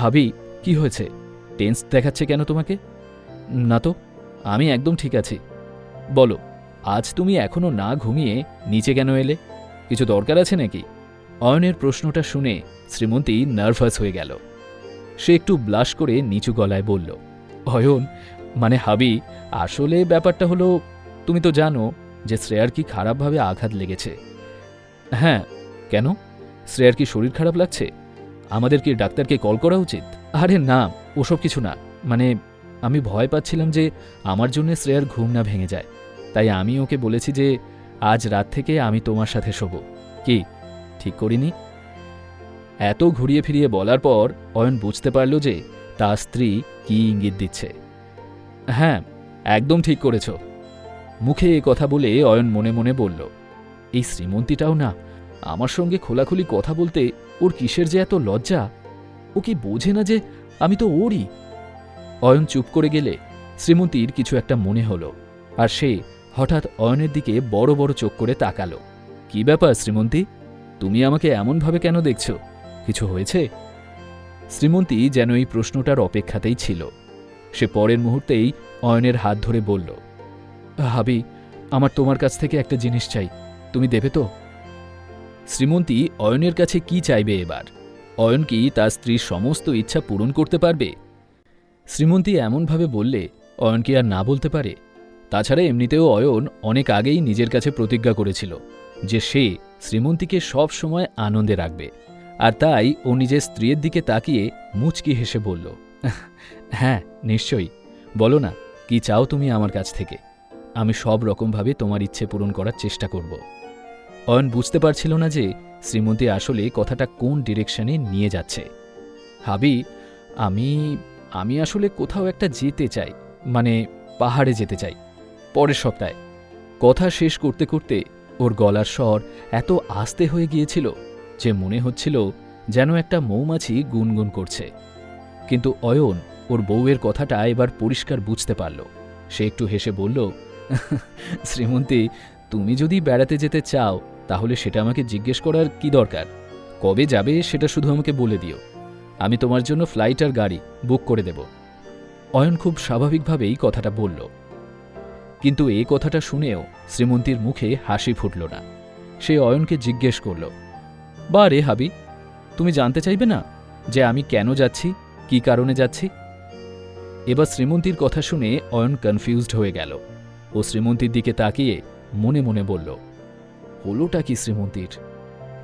হাবি কি হয়েছে? টেন্স দেখাচ্ছে কেন তোমাকে? না তো, আমি একদম ঠিক আছি। বলো, আজ তুমি এখনও না ঘুমিয়ে নিচে কেন এলে? কিছু দরকার আছে নাকি? অয়নের প্রশ্নটা শুনে শ্রীমন্তী নার্ভাস হয়ে গেল। সে একটু ব্লাশ করে নিচু গলায় বলল, অয়ন মানে হাবি, আসলে ব্যাপারটা হলো, তুমি তো জানো যে শ্রেয়ার কি খারাপভাবে আঘাত লেগেছে। হ্যাঁ কেন? শ্রেয়ার কি শরীর খারাপ লাগছে? আমাদের কি ডাক্তারকে কল করা উচিত? আরে না, ওসব কিছু না। মানে আমি ভয় পাচ্ছিলাম যে আমার জন্য শ্রেয়ার ঘুম না ভেঙে যায়। তাই আমি ওকে বলেছি যে আজ রাত থেকে আমি তোমার সাথে শোব। কি, ঠিক করিনি? এত ঘুরিয়ে ফিরিয়ে বলার পর অয়ন বুঝতে পারল যে তার স্ত্রী কি ইঙ্গিত দিচ্ছে। হ্যাঁ একদম ঠিক করেছ। মুখে এ কথা বলে অয়ন মনে মনে বলল, এই শ্রীমন্তীটাও না আমার সঙ্গে খোলাখুলি কথা বলতে ওর কিসের যে এত লজ্জা? ও কি বোঝে না যে আমি তো ওরই? অয়ন চুপ করে গেলে শ্রীমন্তীর কিছু একটা মনে হলো আর সে হঠাৎ অয়নের দিকে বড় বড় চোখ করে তাকালো। কি ব্যাপার শ্রীমন্তী? তুমি আমাকে এমনভাবে কেন দেখছ? কিছু হয়েছে? শ্রীমন্তী যেন এই প্রশ্নটার অপেক্ষাতেই ছিল। সে পরের মুহূর্তেই অয়নের হাত ধরে বলল, হাবি, আমার তোমার কাছ থেকে একটা জিনিস চাই। তুমি দেবে তো? শ্রীমন্তী অয়নের কাছে কি চাইবে এবার? অয়ন কি তার স্ত্রীর সমস্ত ইচ্ছা পূরণ করতে পারবে? শ্রীমন্তী এমনভাবে বললে, অয়ন কি আর না বলতে পারে? তাছাড়া এমনিতেও অয়ন অনেক আগেই নিজের কাছে প্রতিজ্ঞা করেছিল যে সে শ্রীমন্তীকে সব সময় আনন্দে রাখবে। আর তাই ও নিজের স্ত্রীর দিকে তাকিয়ে মুচকি হেসে বলল হ্যাঁ নিশ্চয়ই। বলো না, কি চাও তুমি আমার কাছ থেকে? আমি সব রকমভাবে তোমার ইচ্ছে পূরণ করার চেষ্টা করব। অয়ন বুঝতে পারছিল না যে শ্রীমন্তী আসলে কথাটা কোন ডিরেকশনে নিয়ে যাচ্ছে। হাবি, আমি আমি আসলে কোথাও একটা যেতে চাই মানে পাহাড়ে যেতে চাই, পরের সপ্তাহে। কথা শেষ করতে করতে ওর গলার স্বর এত আস্তে হয়ে গিয়েছিল যে মনে হচ্ছিল যেন একটা মৌমাছি গুনগুন করছে। কিন্তু অয়ন ওর বউয়ের কথাটা এবার পরিষ্কার বুঝতে পারল। সে একটু হেসে বলল, শ্রীমন্তী, তুমি যদি বেড়াতে যেতে চাও তাহলে সেটা আমাকে জিজ্ঞেস করার কি দরকার? কবে যাবে সেটা শুধু আমাকে বলে দিও। আমি তোমার জন্য ফ্লাইট আর গাড়ি বুক করে দেব। অয়ন খুব স্বাভাবিকভাবেই কথাটা বলল। কিন্তু এই কথাটা শুনেও শ্রীমন্তীর মুখে হাসি ফুটল না। সে অয়নকে জিজ্ঞেস করল, বা রে হাবি, তুমি জানতে চাইবে না যে আমি কেন যাচ্ছি, কি কারণে যাচ্ছি? এবার শ্রীমন্তীর কথা শুনে অয়ন কনফিউজড হয়ে গেল ও শ্রীমন্তীর দিকে তাকিয়ে মনে মনে বলল হলোটা কি শ্রীমন্তীর?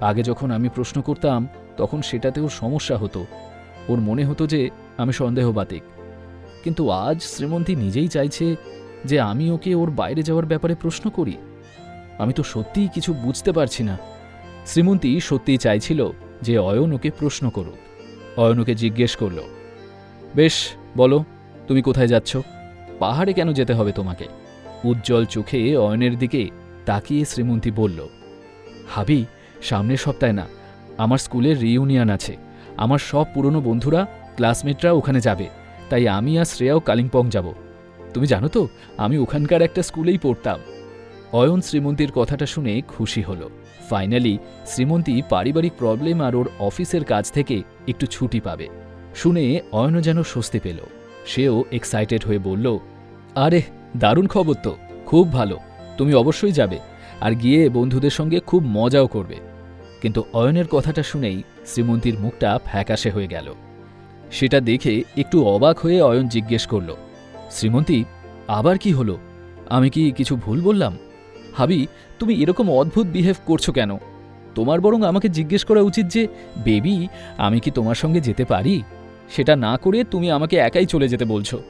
আগে যখন আমি প্রশ্ন করতাম, তখন সেটাতে ওর সমস্যা হতো। ওর মনে হতো যে আমি সন্দেহবাতিক। কিন্তু আজ শ্রীমন্তী নিজেই চাইছে যে আমি ওকে ওর বাইরে যাওয়ার ব্যাপারে প্রশ্ন করি। আমি তো সত্যিই কিছু বুঝতে পারছি না। শ্রীমন্তী সত্যিই চাইছিল যে অয়ন ওকে প্রশ্ন করুক। অয়ন ওকে জিজ্ঞেস করল, বেশ, বলো, তুমি কোথায় যাচ্ছ? পাহাড়ে কেন যেতে হবে তোমাকে? উজ্জ্বল চোখে অয়নের দিকে তাকিয়ে শ্রীমন্তী বলল, হাবি, সামনের সপ্তাহে না, আমার স্কুলের রিউনিয়ন আছে। আমার সব পুরনো বন্ধুরা ক্লাসমেটরা ওখানে যাবে। তাই আমি আর শ্রেয়াও কালিম্পং যাব। তুমি জানো তো, আমি ওখানকার একটা স্কুলেই পড়তাম। অয়ন শ্রীমন্তীর কথাটা শুনে খুশি হল। ফাইনালি শ্রীমন্তী পারিবারিক প্রবলেম আর ওর অফিসের কাজ থেকে একটু ছুটি পাবে। শুনে অয়নও যেন স্বস্তি পেল। সেও এক্সাইটেড হয়ে বলল, আরে, দারুণ খবর তো, খুব ভালো। তুমি অবশ্যই যাবে আর গিয়ে বন্ধুদের সঙ্গে খুব মজাও করবে। কিন্তু অয়নের কথাটা শুনেই শ্রীমন্তীর মুখটা ফ্যাকাশে হয়ে গেল। সেটা দেখে একটু অবাক হয়ে অয়ন জিজ্ঞেস করল, শ্রীমন্তী, আবার কি হলো? আমি কি কিছু ভুল বললাম? হাবি, তুমি এরকম অদ্ভুত বিহেভ করছ কেন? তোমার বরং আমাকে জিজ্ঞেস করা উচিত যে, বেবি, আমি কি তোমার সঙ্গে যেতে পারি? সেটা না করে তুমি আমাকে একাই চলে যেতে বলছো।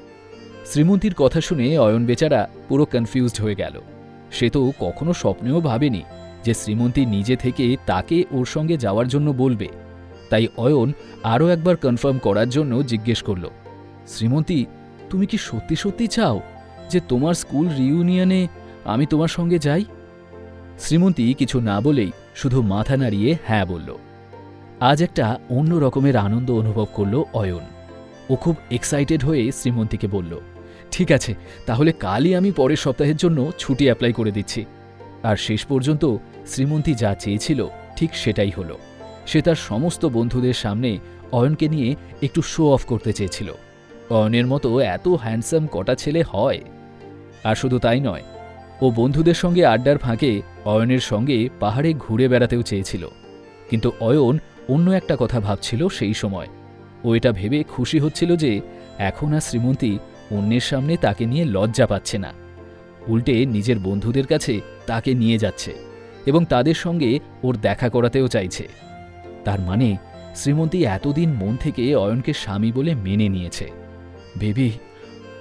শ্রীমন্তীর কথা শুনে অয়ন বেচারা পুরো কনফিউজড হয়ে গেল। সে তো কখনো স্বপ্নেও ভাবেনি যে শ্রীমন্তী নিজে থেকে তাকে ওর সঙ্গে যাওয়ার জন্য বলবে। তাই অয়ন আরও একবার কনফার্ম করার জন্য জিজ্ঞেস করল, শ্রীমন্তী, তুমি কি সত্যি সত্যি চাও যে তোমার স্কুল রিউনিয়নে আমি তোমার সঙ্গে যাই? শ্রীমন্তী কিছু না বলেই শুধু মাথা নাড়িয়ে হ্যাঁ বলল। আজ একটা অন্য রকমের আনন্দ অনুভব করল অয়ন। ও খুব এক্সাইটেড হয়ে শ্রীমন্তীকে বলল ঠিক আছে, তাহলে কালই আমি পরের সপ্তাহের জন্য ছুটি অ্যাপ্লাই করে দিচ্ছি। আর শেষ পর্যন্ত শ্রীমন্তী যা চেয়েছিল, ঠিক সেটাই হলো। সে তার সমস্ত বন্ধুদের সামনে অয়নকে নিয়ে একটু শো অফ করতে চেয়েছিল। অয়নের মতো এত হ্যান্ডসাম কটা ছেলে হয়। আর শুধু তাই নয়, ও বন্ধুদের সঙ্গে আড্ডার ফাঁকে অয়নের সঙ্গে পাহাড়ে ঘুরে বেড়াতেও চেয়েছিল। কিন্তু অয়ন অন্য একটা কথা ভাবছিল সেই সময়। ও এটা ভেবে খুশি হচ্ছিল যে এখন আর শ্রীমন্তী অন্যের সামনে তাকে নিয়ে লজ্জা পাচ্ছে না। উল্টে নিজের বন্ধুদের কাছে তাকে নিয়ে যাচ্ছে এবং তাদের সঙ্গে ওর দেখা করাতেও চাইছে। তার মানে শ্রীমন্তী এতদিন মন থেকে অয়নকে স্বামী বলে মেনে নিয়েছে। বেবি,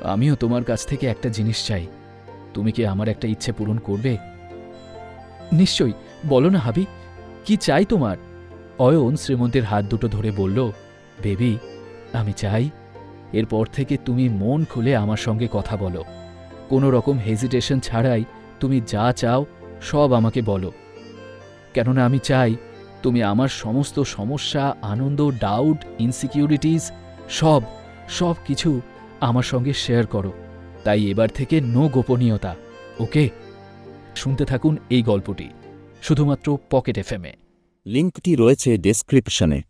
আমিও তোমার কাছ থেকে একটা জিনিস চাই। তুমি কি আমার একটা ইচ্ছে পূরণ করবে? নিশ্চয়ই, বলো না হাবি, কি চাই তোমার? অয়ন শ্রীমন্তীর হাত দুটো ধরে বলল, বেবি, আমি চাই এরপর থেকে তুমি মন খুলে আমার সঙ্গে কথা বলো। কোনো রকম হেজিটেশন ছাড়াই তুমি যা চাও সব আমাকে বলো। কেননা আমি চাই তুমি আমার সমস্ত সমস্যা, আনন্দ ডাউট ইনসিকিউরিটিস সব সব কিছু আমার সঙ্গে শেয়ার করো। তাই এবার থেকে নো গোপনীয়তা, ওকে? শুনতে থাকুন এই গল্পটি, শুধুমাত্র পকেট এফএমে লিঙ্কটি রয়েছে ডেসক্রিপশনে